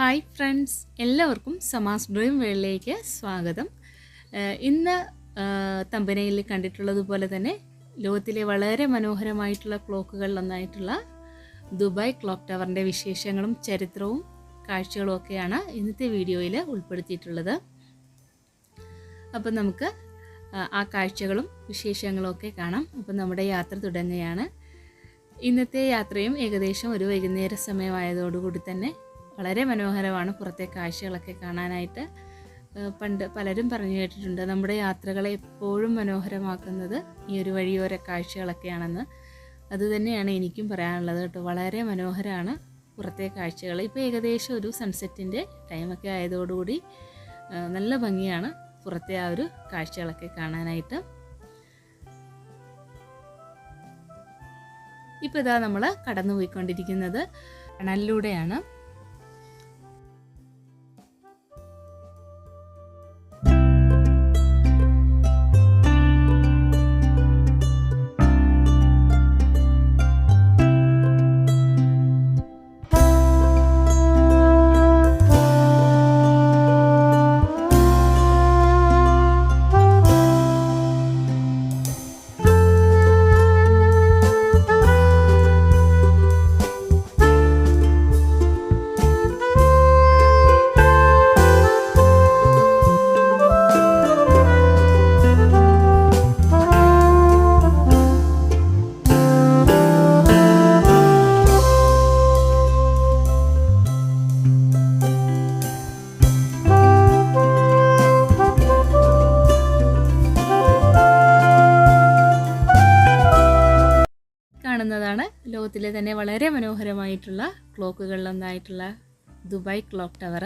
Hi friends എല്ലാവർക്കും സമാസ് drawing വേളിലേക്ക് സ്വാഗതം. ഇന്ന് തമ്പനയിൽ കണ്ടിട്ടുള്ളതുപോലെ തന്നെ ലോകത്തിലെ വളരെ മനോഹരമായിട്ടുള്ള ക്ലോക്കുകളിലൊന്നായിട്ടുള്ള ദുബായ് ക്ലോക്ക് ടവറിന്റെ വിശേഷങ്ങളും ചരിത്രവും കാഴ്ചകളും ഒക്കെയാണ് ഇന്നത്തെ വീഡിയോയിൽ ഉൾപ്പെടുത്തിയിട്ടുള്ളത്. അപ്പം നമുക്ക് ആ കാഴ്ചകളും വിശേഷങ്ങളും ഒക്കെ കാണാം. അപ്പം നമ്മുടെ യാത്ര തുടങ്ങുകയാണ്. ഇന്നത്തെ യാത്രയും ഏകദേശം ഒരു വൈകുന്നേര സമയമായതോടുകൂടി തന്നെ വളരെ മനോഹരമാണ് പുറത്തെ കാഴ്ചകളൊക്കെ കാണാനായിട്ട്. പണ്ട് പലരും പറഞ്ഞു കേട്ടിട്ടുണ്ട് നമ്മുടെ യാത്രകളെ എപ്പോഴും മനോഹരമാക്കുന്നത് ഈ ഒരു വഴിയോര കാഴ്ചകളൊക്കെയാണെന്ന്. അതുതന്നെയാണ് എനിക്കും പറയാനുള്ളത് കേട്ടോ. വളരെ മനോഹരമാണ് പുറത്തെ കാഴ്ചകൾ. ഇപ്പോൾ ഏകദേശം ഒരു സൺസെറ്റിന്റെ ടൈമൊക്കെ ആയതോടുകൂടി നല്ല ഭംഗിയാണ് പുറത്തെ ആ ഒരു കാഴ്ചകളൊക്കെ കാണാനായിട്ട്. ഇപ്പോൾ ഇതാ നമ്മൾ കടന്നു പോയിക്കൊണ്ടിരിക്കുന്നത് ലോകത്തിലെ തന്നെ വളരെ മനോഹരമായിട്ടുള്ള ക്ലോക്കുകളിലൊന്നായിട്ടുള്ള ദുബായ് ക്ലോക്ക് ടവർ.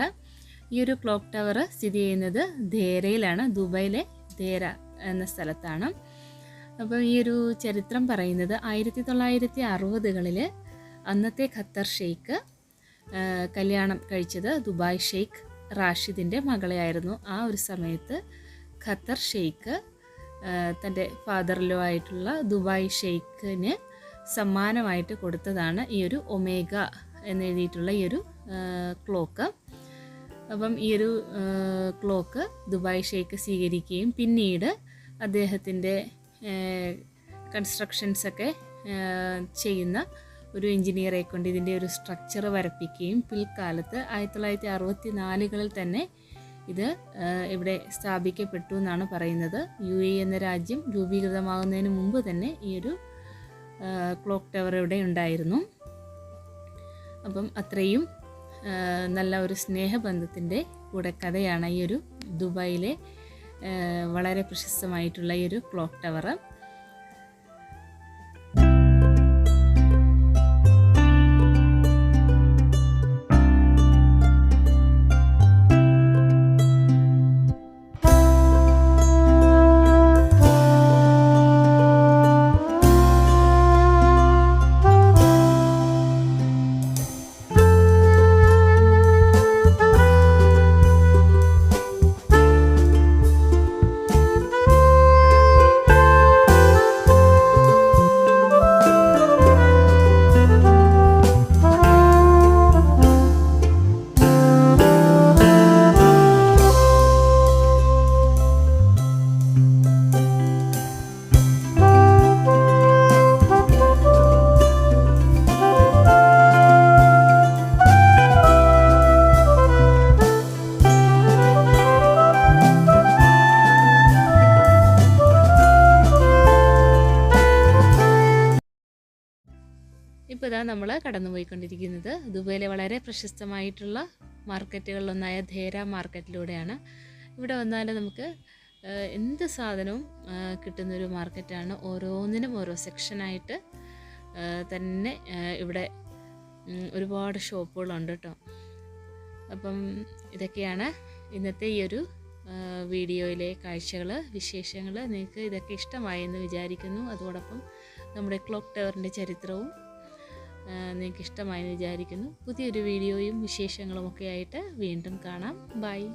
ഈ ഒരു ക്ലോക്ക് ടവർ സ്ഥിതി ചെയ്യുന്നത് ധേരയിലാണ്. ദുബായിലെ ധേര എന്ന സ്ഥലത്താണ്. അപ്പോൾ ഈ ഒരു ചരിത്രം പറയുന്നത് ആയിരത്തി തൊള്ളായിരത്തി അറുപതുകളിൽ അന്നത്തെ ഖത്തർ ഷെയ്ഖ് കല്യാണം കഴിച്ചത് ദുബായ് ഷെയ്ഖ് റാഷിദിന്റെ മകളെയായിരുന്നു. ആ ഒരു സമയത്ത് ഖത്തർ ഷെയ്ഖ് തന്റെ ഫാദറിലോ ആയിട്ടുള്ള ദുബായ് ഷെയ്ഖിന് സമ്മാനമായിട്ട് കൊടുത്തതാണ് ഈ ഒരു ഒമേഗ എന്നെഴുതിയിട്ടുള്ള ഈ ഒരു ക്ലോക്ക്. അപ്പം ഈ ഒരു ക്ലോക്ക് ദുബായ് ഷെയ്ക്ക് സ്വീകരിക്കുകയും പിന്നീട് അദ്ദേഹത്തിന്റെ കൺസ്ട്രക്ഷൻസൊക്കെ ചെയ്യുന്ന ഒരു എഞ്ചിനീയറെ കൊണ്ട് ഇതിന്റെ ഒരു സ്ട്രക്ചർ വരപ്പിക്കുകയും പിൽക്കാലത്ത് ആയിരത്തി തൊള്ളായിരത്തി അറുപത്തി നാലുകളിൽ തന്നെ ഇത് ഇവിടെ സ്ഥാപിക്കപ്പെട്ടു എന്നാണ് പറയുന്നത്. യു എ എന്ന രാജ്യം രൂപീകൃതമാകുന്നതിന് മുമ്പ് തന്നെ ഈ ഒരു ക്ലോക്ക് ടവർ ഇവിടെ ഉണ്ടായിരുന്നു. അപ്പം അത്രയും നല്ല ഒരു സ്നേഹബന്ധത്തിന്റെ കൂടെ കഥയാണ് ഈ ഒരു ദുബായിലെ വളരെ പ്രശസ്തമായിട്ടുള്ള ഈ ഒരു ക്ലോക്ക് ടവർ. ഇപ്പോൾ ഇതാ നമ്മൾ കടന്നുപോയിക്കൊണ്ടിരിക്കുന്നത്. ദുബൈയിലെ വളരെ പ്രശസ്തമായിട്ടുള്ള മാർക്കറ്റുകളിലൊന്നായ ധേര മാർക്കറ്റിലൂടെയാണ്. ഇവിടെ വന്നാൽ നമുക്ക് എന്ത് സാധനവും കിട്ടുന്നൊരു മാർക്കറ്റാണ്. ഓരോന്നിനും ഓരോ സെക്ഷനായിട്ട് തന്നെ ഇവിടെ ഒരുപാട് ഷോപ്പുകളുണ്ട് കേട്ടോ. അപ്പം ഇതൊക്കെയാണ് ഇന്നത്തെ ഈ ഒരു വീഡിയോയിലെ കാഴ്ചകൾ വിശേഷങ്ങൾ നിങ്ങൾക്ക് ഇതൊക്കെ ഇഷ്ടമായി എന്ന് വിചാരിക്കുന്നു. അതോടൊപ്പം നമ്മുടെ ക്ലോക്ക് ടവറിന്റെ ചരിത്രവും ആ, നിങ്ങൾക്ക് ഇഷ്ടമായി എന്ന് വിചാരിക്കുന്നു. പുതിയൊരു വീഡിയോയും വിശേഷങ്ങളും ഒക്കെ ആയിട്ട് വീണ്ടും കാണാം. ബൈ